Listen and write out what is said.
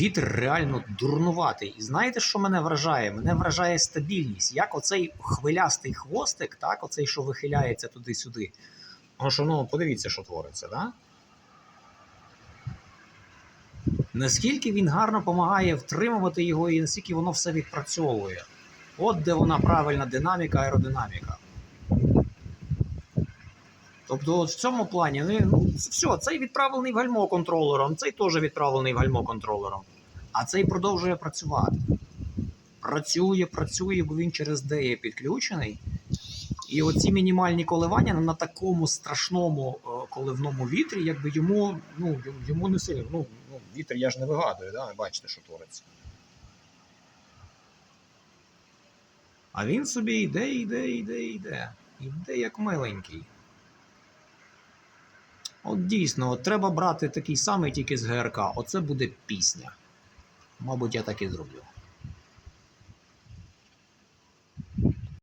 вітер реально дурнуватий. І знаєте, що мене вражає? Мене вражає стабільність. Як оцей хвилястий хвостик, так, оцей, що вихиляється туди-сюди. Тому що, ну, подивіться, що твориться, так? Наскільки він гарно допомагає втримувати його і наскільки воно все відпрацьовує. От де вона правильна динаміка, аеродинаміка. Тобто, от в цьому плані, ну, все, цей відправлений в гальмо контролером, цей теж відправлений в гальмо контролером. А цей продовжує працювати. Працює, працює, бо він через D є підключений. І оці мінімальні коливання на такому страшному е, коливному вітрі, якби йому, ну, йому не сильно. Ну, ну, вітер я ж не вигадую, да? бачите, що твориться. А він собі йде, йде, йде, йде. Йде як миленький. От дійсно, от треба брати такий самий тільки з ГРК. Оце буде пісня. Мабуть, я так і зроблю.